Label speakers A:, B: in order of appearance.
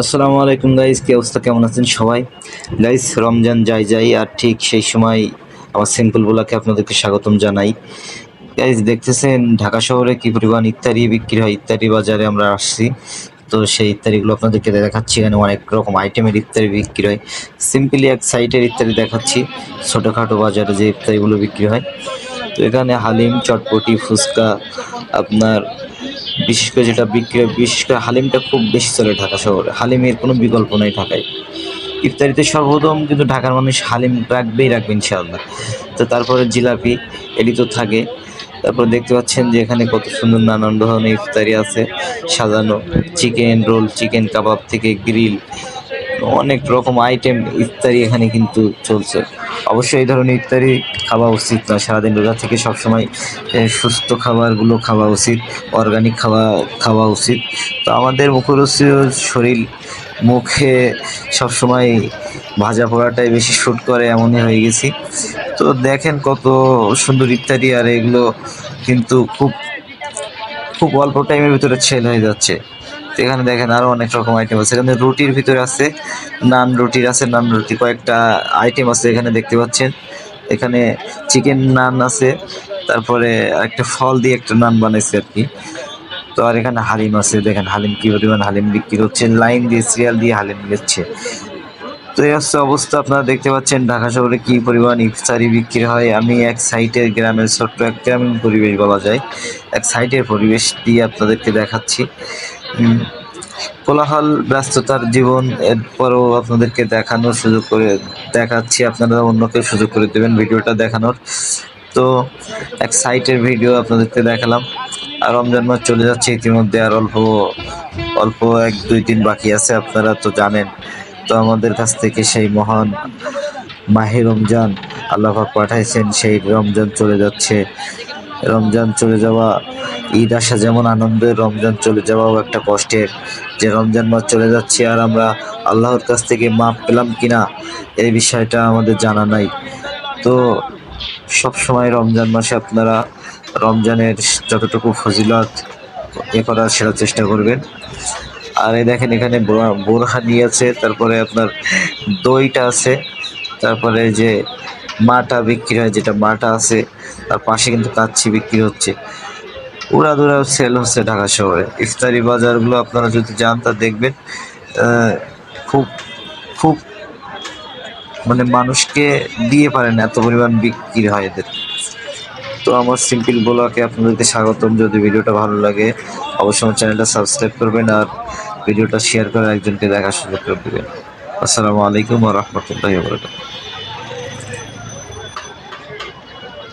A: আসসালামু আলাইকুম গাইজ কি অবস্থা, কেমন আছেন সবাই? গাইস, রমজান যাই যাই, আর ঠিক সেই সময় আমার সিম্পল বলাকে আপনাদেরকে স্বাগতম জানাই। গাইস, দেখতেছেন ঢাকা শহরে কি পরিমাণ ইত্যাদি বিক্রি হয় ইত্যাদি বাজারে আমরা আসছি। তো সেই ইত্যাদিগুলো আপনাদেরকে দেখাচ্ছি, এখানে অনেক রকম আইটেমের ইত্যাদি বিক্রি হয়। সিম্পলি এক সাইটের ইত্যাদি দেখাচ্ছি, ছোটোখাটো বাজারে যে ইত্যাদিগুলো বিক্রি হয়। তো এখানে হালিম, চটপটি, ফুচকা, আপনার বিশেষ করে যেটা বিক্রি হয়, বিশেষ করে হালিমটা খুব বেশি চলে ঢাকা শহরে। হালিমের কোনো বিকল্প নেই ঢাকায়। ইফতারিতে সর্বপ্রথম কিন্তু ঢাকার মানুষ হালিম রাখবেই রাখবে ইনশাআল্লাহ। তো তারপরে জিলাপি, এটি তো থাকে। তারপর দেখতে পাচ্ছেন যে এখানে কত সুন্দর নানান ধরনের ইফতারি আছে। সাজানো চিকেন রোল, চিকেন কাবাব থেকে গ্রিল, অনেক রকম আইটেম ইফতারি এখানে কিন্তু চলছে। অবশ্যই এই ধরনের ইফতারি খাওয়া উচিত না সারাদিন রোজা থেকে সবসময় সুস্থ খাবারগুলো খাওয়া উচিত অর্গানিক খাওয়া খাওয়া উচিত। তো আমাদের মুখরোচী শরীর, মুখে সবসময় ভাজা পোড়াটাই বেশি শ্যুট করে, এমনই হয়ে গেছি। তো দেখেন কত সুন্দর ইত্যাদি আর এগুলো কিন্তু খুব খুব অল্প টাইমের ভিতরে ছেল হয়ে যাচ্ছে। তো এখানে দেখেন আরও অনেক রকম আইটেম আছে। এখানে রুটির ভিতরে আছে, নান রুটির আছে, নান রুটি কয়েকটা আইটেম আছে এখানে দেখতে পাচ্ছেন। এখানে চিকেন নান আছে, তারপরে একটা ফল দিয়ে একটা নান বানাইছে আর কি। তো আর এখানে হালিম আছে, দেখেন হালিম কি পরিমাণ হালিম বিক্রি হচ্ছে লাইন দিয়ে সিরিয়াল দিয়ে হালিম নিচ্ছে তো এই হচ্ছে অবস্থা, আপনারা দেখতে পাচ্ছেন ঢাকা শহরে কি পরিমাণ ইফতারি বিক্রি হয়। আমি এক সাইটের গ্রামের ছোট্ট এক গ্রামীণ পরিবেশ বলা যায়। এক সাইটের পরিবেশ দিয়ে আপনাদেরকে দেখাচ্ছি। কোলাহল, ব্যস্ততার জীবন, এরপরও আপনাদেরকে দেখানোর সুযোগ করে, দেখাচ্ছি, আপনারা অন্যকে সুযোগ করে দেবেন ভিডিওটা দেখানোর। তো, এক সাইটের ভিডিও আপনাদেরকে দেখালাম। আর রমজান মাস চলে যাচ্ছে, ইতিমধ্যে আর অল্প অল্প এক, দুই দিন বাকি আছে, আপনারা তো জানেন। তো আমাদের কাছ থেকে সেই মহান মাহে রমজান আল্লাহফাক পাঠাইছেন, সেই রমজান চলে যাচ্ছে। রমজান চলে যাওয়া ঈদ আসা, যেমন আনন্দের রমজান চলে যাওয়াও একটা কষ্টের। যে রমজান মাস চলে যাচ্ছে, আর আমরা আল্লাহর কাছ থেকে মাপ পেলাম কিনা এই বিষয়টা আমাদের জানা নাই। তো সব সময় রমজান মাসে আপনারা রমজানের যতটুকু ফজিলত এ করার সেটা চেষ্টা করবেন। আর এই দেখেন এখানে বোরা- বোরহানি আছে, তারপরে আপনার দইটা আছে, তারপরে যে মাটা বিক্রি হয়, যেটা মাটা আছে, তার পাশে কিন্তু কাচ্ছি বিক্রি হচ্ছে। উড়াদুরা সেল হচ্ছে ঢাকা শহরে। ইফতারি বাজারগুলো আপনারা যদি যান, তা দেখবেন খুব খুব মানে মানুষকে দিয়ে পারেন, এত পরিমাণ বিক্রি হয় এদের। তো আমার সিম্পল ব্লগে আপনাদেরকে স্বাগতম। যদি ভিডিওটা ভালো লাগে, অবশ্যই আমার চ্যানেলটা সাবস্ক্রাইব করবেন আর ভিডিওটা শেয়ার করে একজনকে দেখার সুযোগ করে দেবেন। আসসালামু আলাইকুম রহমতুল্লাহ বরকাত